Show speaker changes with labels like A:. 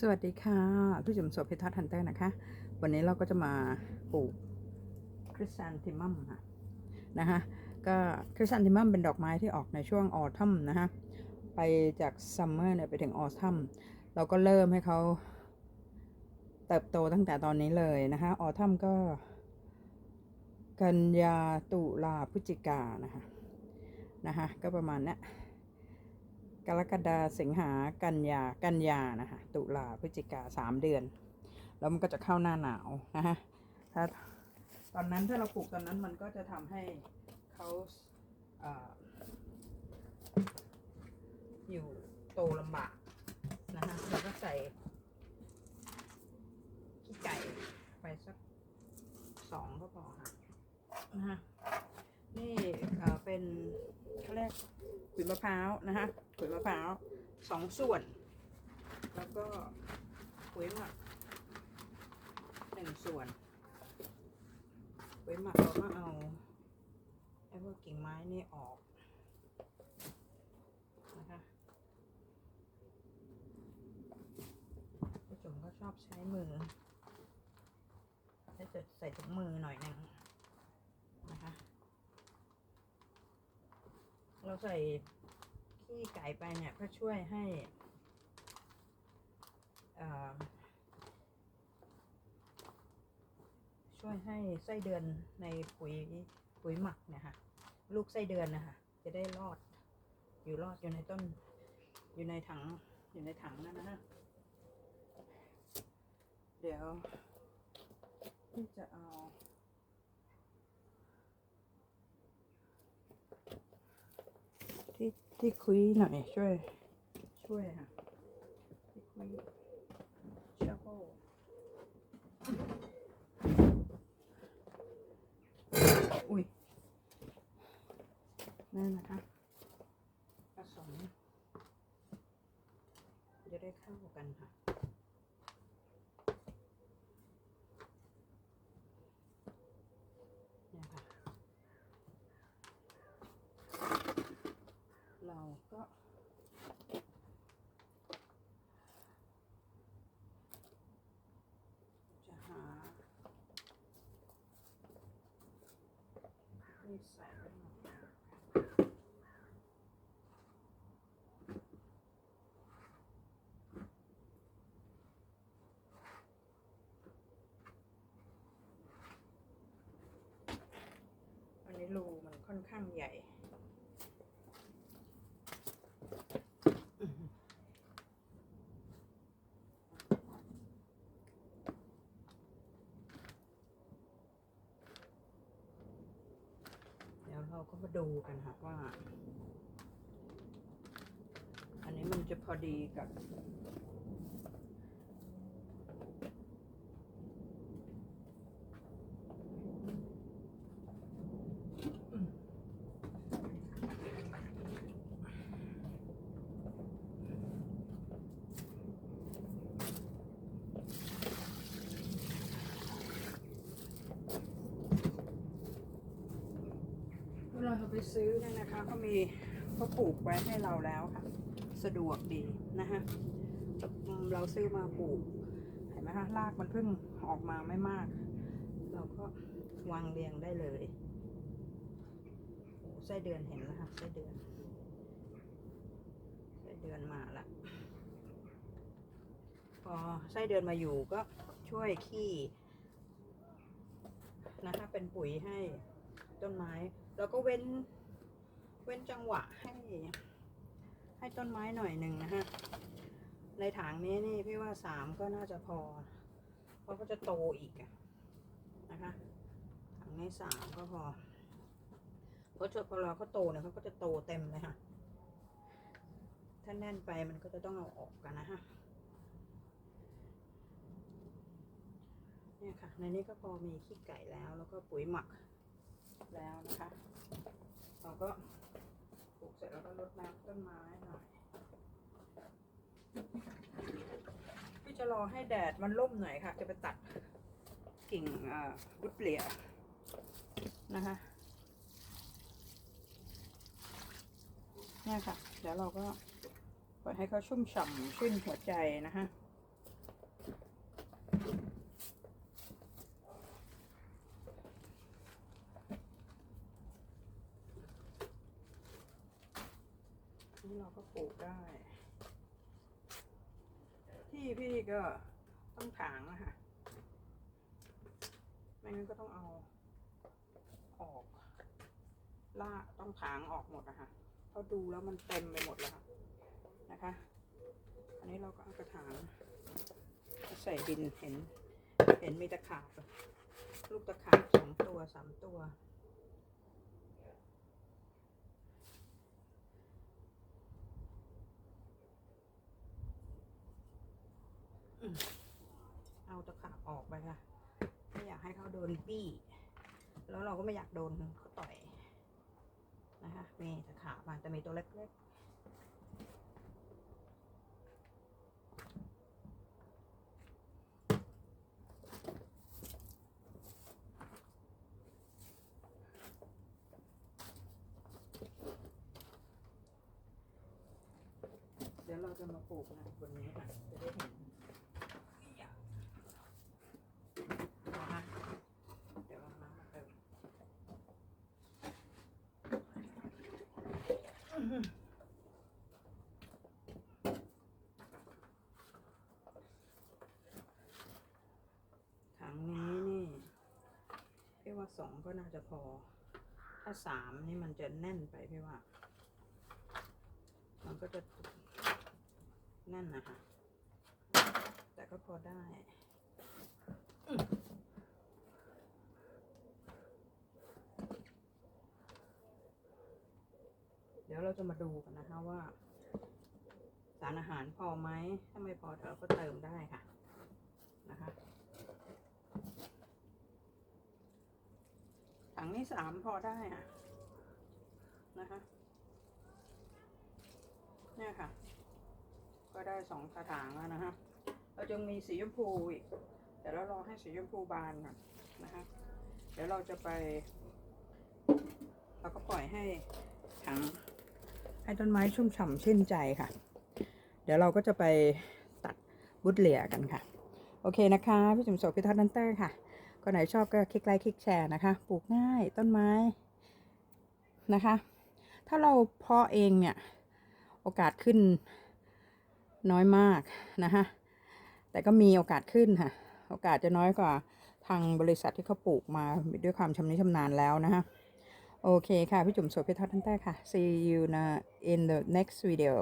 A: สวัสดีค่ะพี่จุ๋มโสภิทัศน์ฮันเตอร์นะคะ วันนี้เราก็จะมาปลูกคริส a นติมัมค่ะนะคะก็คริส a นติมัมเป็นดอกไม้ที่ออกในช่วงออทัมนะคะไปจากซัมเมอร์เนี่ยไปถึงออทัมเราก็เริ่มให้เขาเติบโตตั้งแต่ตอนนี้เลยนะคะออทัมก็ กันยาตุลาพฤศจิกานะคะนะคะก็ประมาณนี้ กรกฎาสิงหากันยากันยานะคะตุลาพฤศจิกาสามเดือน แล้วมันก็จะเข้าหน้าหนาวนะฮะถ้าตอนนั้นถ้าเราปลูกตอนนั้นมันก็จะทำให้เขาเออยู่โตลำบากนะฮะเราก็ใส่ขี้ไก่ไปสักสองก็พอค่ะนะฮะนี่เป็นเขาเรียก ขุย มะพร้าวนะคะขุยมะพร้าวสองส่วน แล้วก็ขุยหมักหนึ่งส่วนขุยหมักเราก็เอาไอ้พวกกิ่งไม้นี่ออกนะคะผู้ชมก็ชอบใช้มือถ้าจะใส่ถุงมือหน่อยหนึ่งนะคะ เราใส่ขี้ไก่ไปเนี่ยก็ช่วยให้อ่าช่วยให้ไส้เดือนในปุ๋ยปุ๋ยหมักเนี่ยค่ะลูกไส้เดือนนะคะจะได้รอด อยู่รอดอยู่ในต้น อยู่ในถังอยู่ในถังนั่นนะฮะเดี๋ยวที่จะเอา ที่คุยหน่อยช่วย ช่วยค่ะที่คุยชาโกอุ้ยนั่นนะคะผสมจะได้เข้ากันค่ะ เนี่ยค่ะ เราก็จะหาที่ใส่ไว้หน่อยอันนี้ รูมันค่อนข้างใหญ่ เดี๋ยวเรา ก็มาดูกันค่ะว่า อันนี้มันจะพอดีกับ ไปซื้อเนี่ยนะคะเขามีเขาปลูกไว้ให้เราแล้วค่ะ สะดวกดีนะคะเราซื้อมาปลูกเห็นไหมคะรากมันเพิ่งออกมาไม่มาก เราก็วางเรียงได้เลยโอ้ไส้เดือนเห็นแล้วค่ะไส้เดือนไส้เดือนมาละพอไส้เดือนมาอยู่ก็ช่วยขี้นะคะเป็นปุ๋ยให้ต้นไม้ แล้วก็เว้น เว้นจังหวะให้ ให้ต้นไม้หน่อยหนึ่งนะฮะ ในถังนี้นี่พี่ว่าสามก็น่าจะพอ เพราะก็จะโตอีกนะคะถังนี้สามก็พอ เพราะพอเราเขาโตเนี่ยเขาก็จะโตเต็มเลยค่ะ ถ้าแน่นไปมันก็จะต้องเอาออกกันนะฮะเนี่ยค่ะ ในนี้ก็พอมีขี้ไก่แล้ว แล้วก็ปุ๋ยหมักแล้วนะคะ เราก็ปลูกเสร็จแล้วก็รดน้ำต้นไม้หน่อยพี่จะรอให้แดดมันร่มหน่อยค่ะ จะไปตัดกิ่งวุดเปลี่ยนะคะเนี่ยค่ะ เดี๋ยวเราก็ปล่อยให้เขาชุ่มฉ่ำชื่นหัวใจนะคะ ก็ ปลูกได้ ที่พี่ก็ต้องถางนะคะไม่งั้นก็ต้องเอาออกลากต้องถางออกหมดนะคะเพราะดูแล้วมันเต็มไปหมดแล้วะนะคะ อันนี้เราก็เอากระถางใส่ดินเห็น เห็นมีตะขาบลูกตะขาบสองตัวสามตัว เอาตะขาบออกไปค่ะ ไม่อยากให้เขาโดนบี้ แล้วเราก็ไม่อยากโดนเขาต่อยนะคะมีตะขาบมันจะมีตัวเล็กๆเดี๋ยวเราจะมาปลูกนะบนนี้ค่ะจะได้เห็น นะคะเดี๋ยวเอาน้ำมาเติมถังนี้นี่พี่ว่า สองก็น่าจะพอ ถ้าสามนี่มันจะแน่นไปพี่ว่า มันก็จะแน่นนะคะ แต่ก็พอได้เดี๋ยวเราจะมาดูกันนะคะว่า สารอาหารพอไหม ถ้าไม่พอเดี๋ยวเราก็เติมได้ค่ะนะคะ งนี้สามพอได้อะนะคะเนี่ยค่ะ ก็ได้สองกระถางแล้วนะคะเราจะมีสีชมพูอีกเดี๋ยวเรารอให้สีชมพูบานก่อนนะคะ เดี๋ยวเราจะไป เราก็ปล่อยให้ถังให้ต้นไม้ชุ่มฉ่ำชื่นใจค่ะ เดี๋ยวเราก็จะไปตัดบุตเหลียกันค่ะ โอเคนะคะ พี่จุ๋มโสพิทักษ์นันเตอร์ค่ะ ก็ไหนชอบก็คลิกไลค์คลิกแชร์นะคะ ปลูกง่ายต้นไม้นะคะ ถ้าเราเพาะเองเนี่ย โอกาสขึ้นน้อยมากนะคะ แต่ก็มีโอกาสขึ้นค่ะ โอกาสจะน้อยกว่าทางบริษัทที่เขาปลูกมาด้วยความชำนิชำนาญแล้วนะคะ โอเคค่ะ พี่จุ๋มโสภิทัศน์ท่านแต้ค่ะ see you in the next video